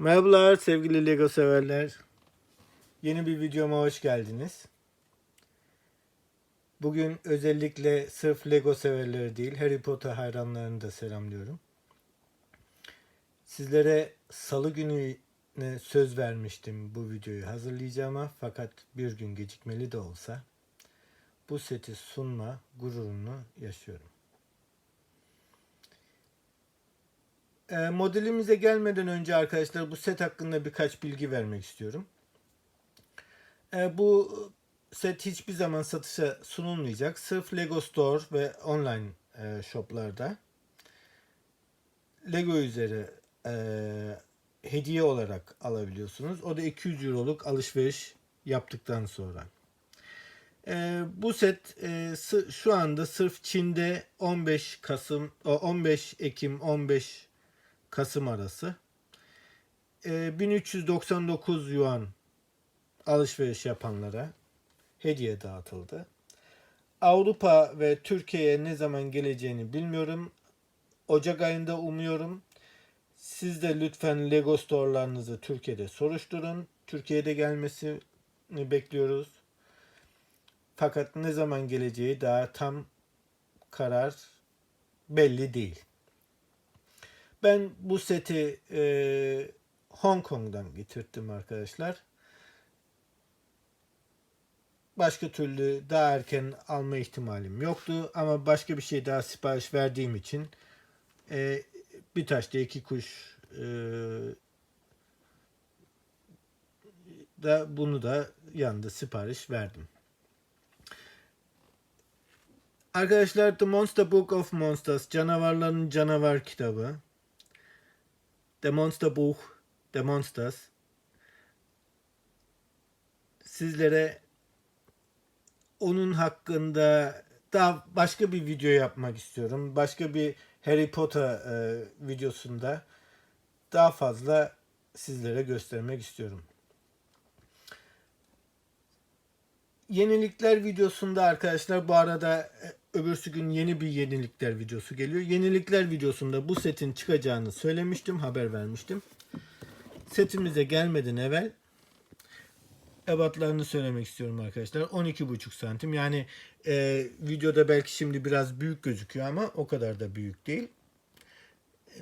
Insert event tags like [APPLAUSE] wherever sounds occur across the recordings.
Merhabalar sevgili Lego severler. Yeni bir videoma hoş geldiniz. Bugün özellikle sırf Lego severleri değil, Harry Potter hayranlarını da selamlıyorum. Sizlere salı günü söz vermiştim bu videoyu hazırlayacağıma fakat bir gün gecikmeli de olsa bu seti sunma gururunu yaşıyorum. E, modelimize gelmeden önce arkadaşlar bu set hakkında birkaç bilgi vermek istiyorum. E, bu set hiçbir zaman satışa sunulmayacak. Sırf Lego Store ve online e, shoplarda Lego üzeri e, hediye olarak alabiliyorsunuz. O da 200 euroluk alışveriş yaptıktan sonra. E, bu set e, şu anda sırf Çin'de 15 Kasım, o 15 Ekim, 15 Kasım arası. E, 1399 yuan alışveriş yapanlara hediye dağıtıldı. Avrupa ve Türkiye'ye ne zaman geleceğini bilmiyorum. Ocak ayında umuyorum. Siz de lütfen Lego store'larınızı Türkiye'de soruşturun. Türkiye'de gelmesini bekliyoruz. Fakat ne zaman geleceği daha tam karar belli değil. Ben bu seti e, Hong Kong'dan getirttim arkadaşlar. Başka türlü daha erken alma ihtimalim yoktu ama başka bir şey daha sipariş verdiğim için e, bir taşta iki kuş e, da bunu da yanında sipariş verdim. Arkadaşlar The Monster Book of Monsters Canavarların Canavar kitabı The Monster Book The Monsters sizlere onun hakkında daha başka bir video yapmak istiyorum. Başka bir Harry Potter e, videosunda daha fazla sizlere göstermek istiyorum. Yenilikler videosunda arkadaşlar bu arada e, öbürsü gün yeni bir yenilikler videosu geliyor. Yenilikler videosunda bu setin çıkacağını söylemiştim, haber vermiştim. Setimize gelmeden evvel ebatlarını söylemek istiyorum arkadaşlar. 12,5 santim. Yani e, videoda belki şimdi biraz büyük gözüküyor ama o kadar da büyük değil.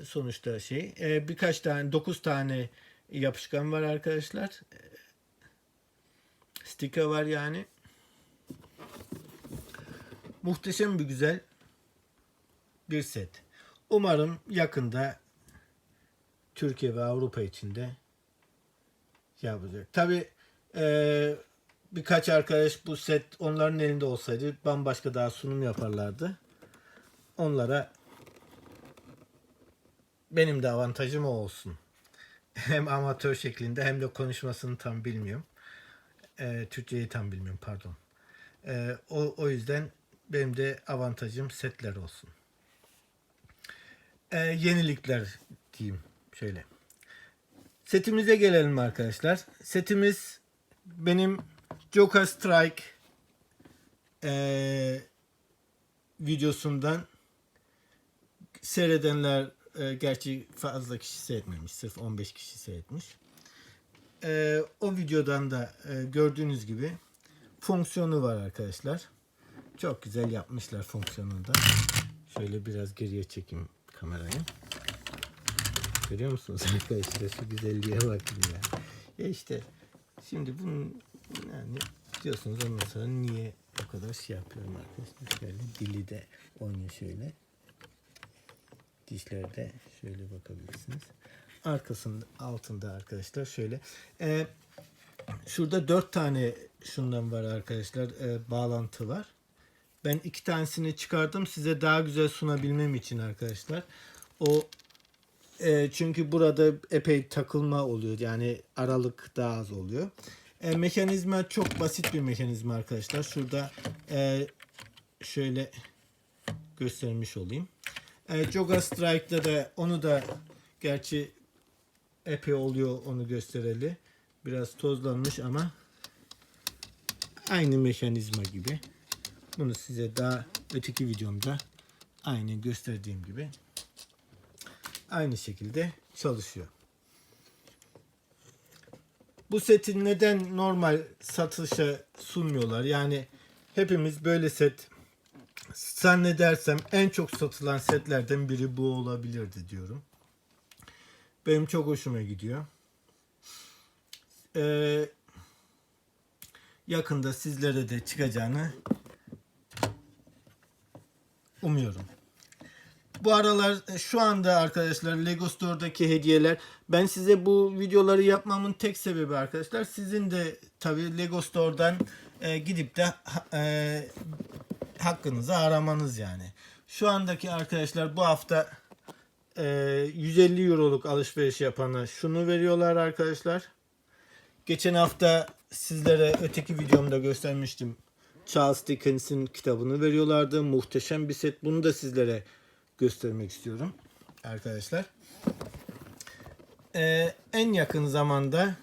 Sonuçta şey e, birkaç tane 9 tane yapışkan var arkadaşlar. E, sticker var yani. Muhteşem bir güzel bir set. Umarım yakında Türkiye ve Avrupa içinde yapacak. Tabi birkaç arkadaş bu set onların elinde olsaydı bambaşka daha sunum yaparlardı. Onlara benim de avantajım o olsun. Hem amatör şeklinde hem de konuşmasını tam bilmiyorum. Ee, Türkçeyi tam bilmiyorum pardon. Ee, o, o yüzden benim de avantajım setler olsun. Ee, yenilikler diyeyim şöyle. Setimize gelelim arkadaşlar. Setimiz benim Joker Strike eee, videosundan seyredenler e, gerçi fazla kişi seyretmemiş. Sırf 15 kişi seyretmiş. Eee, o videodan da e, gördüğünüz gibi fonksiyonu var arkadaşlar. Çok güzel yapmışlar fonksiyonunu da. Şöyle biraz geriye çekeyim kamerayı. Görüyor musunuz [LAUGHS] arkadaşlar şu güzelliğe bakın ya. Ya işte şimdi bunun yani diyorsunuz ondan sonra niye o kadar şey yapıyorum arkadaşlar. Şöyle dili de oynuyor şöyle. Dişlerde şöyle bakabilirsiniz. Arkasında altında arkadaşlar şöyle. Ee, şurada dört tane şundan var arkadaşlar. Ee, bağlantı var. Ben iki tanesini çıkardım size daha güzel sunabilmem için arkadaşlar. O e, çünkü burada epey takılma oluyor. Yani aralık daha az oluyor. E, mekanizma çok basit bir mekanizma arkadaşlar. Şurada e, şöyle göstermiş olayım. E, Joga Strike'da da onu da gerçi epey oluyor onu göstereli. Biraz tozlanmış ama aynı mekanizma gibi. Bunu size daha öteki videomda aynı gösterdiğim gibi aynı şekilde çalışıyor. Bu seti neden normal satışa sunmuyorlar? Yani hepimiz böyle set zannedersem en çok satılan setlerden biri bu olabilirdi diyorum. Benim çok hoşuma gidiyor. Ee, yakında sizlere de çıkacağını umuyorum. Bu aralar e, şu anda arkadaşlar Lego Store'daki hediyeler ben size bu videoları yapmamın tek sebebi arkadaşlar sizin de tabi Lego Store'dan e, gidip de e, hakkınızı aramanız yani. Şu andaki arkadaşlar bu hafta e, 150 euroluk alışveriş yapana şunu veriyorlar arkadaşlar. Geçen hafta sizlere öteki videomda göstermiştim. Charles Dickens'in kitabını veriyorlardı. Muhteşem bir set. Bunu da sizlere göstermek istiyorum arkadaşlar. Ee, en yakın zamanda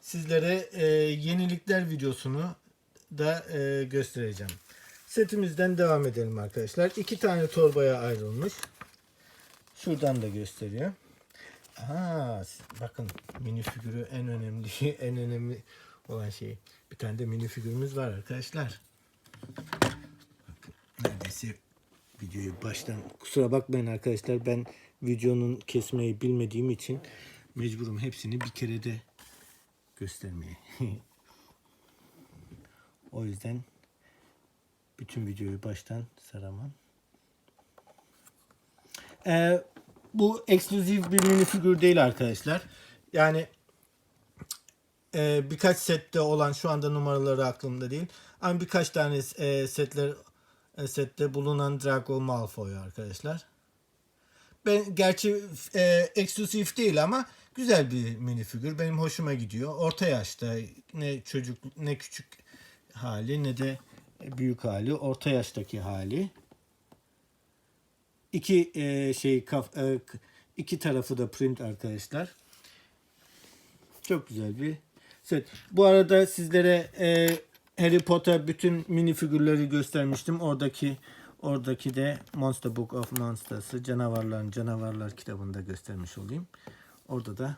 sizlere e, yenilikler videosunu da e, göstereceğim. Setimizden devam edelim arkadaşlar. İki tane torbaya ayrılmış. Şuradan da gösteriyor. Aha, bakın mini figürü en önemli [LAUGHS] en önemli olan şey. Bir tane de mini figürümüz var arkadaşlar. Bakın, neredeyse videoyu baştan kusura bakmayın arkadaşlar ben videonun kesmeyi bilmediğim için mecburum hepsini bir kerede göstermeye. [LAUGHS] o yüzden bütün videoyu baştan saramam. Ee, bu ekskluzif bir mini figür değil arkadaşlar. Yani e, birkaç sette olan şu anda numaraları aklımda değil. Ama birkaç tane e, setler e, sette bulunan Draco Malfoy arkadaşlar. Ben gerçi e, eksklusif değil ama güzel bir mini figür. Benim hoşuma gidiyor. Orta yaşta ne çocuk ne küçük hali ne de büyük hali. Orta yaştaki hali. İki e, şey kaf, e, iki tarafı da print arkadaşlar. Çok güzel bir set. Bu arada sizlere e, Harry Potter bütün mini figürleri göstermiştim. Oradaki oradaki de Monster Book of Monsters'ı canavarların canavarlar kitabında göstermiş olayım. Orada da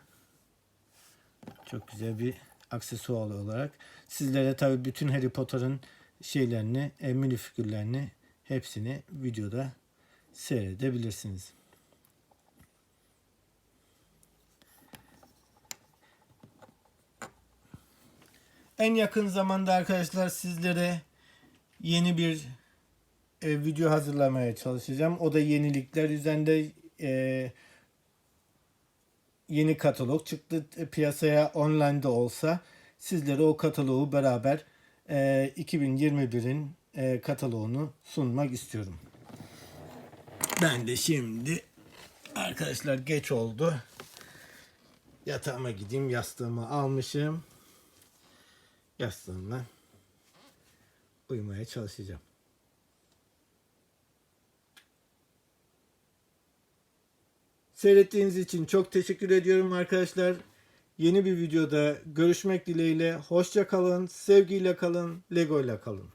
çok güzel bir aksesuar olarak sizlere tabii bütün Harry Potter'ın şeylerini, e, mini figürlerini hepsini videoda seyredebilirsiniz. En yakın zamanda arkadaşlar sizlere yeni bir e, video hazırlamaya çalışacağım. O da yenilikler üzerinde e, yeni katalog çıktı e, piyasaya online de olsa sizlere o kataloğu beraber e, 2021'in e, kataloğunu sunmak istiyorum. Ben de şimdi arkadaşlar geç oldu. Yatağıma gideyim. Yastığımı almışım. Yastığımla uyumaya çalışacağım. Seyrettiğiniz için çok teşekkür ediyorum arkadaşlar. Yeni bir videoda görüşmek dileğiyle. Hoşça kalın, sevgiyle kalın, Lego ile kalın.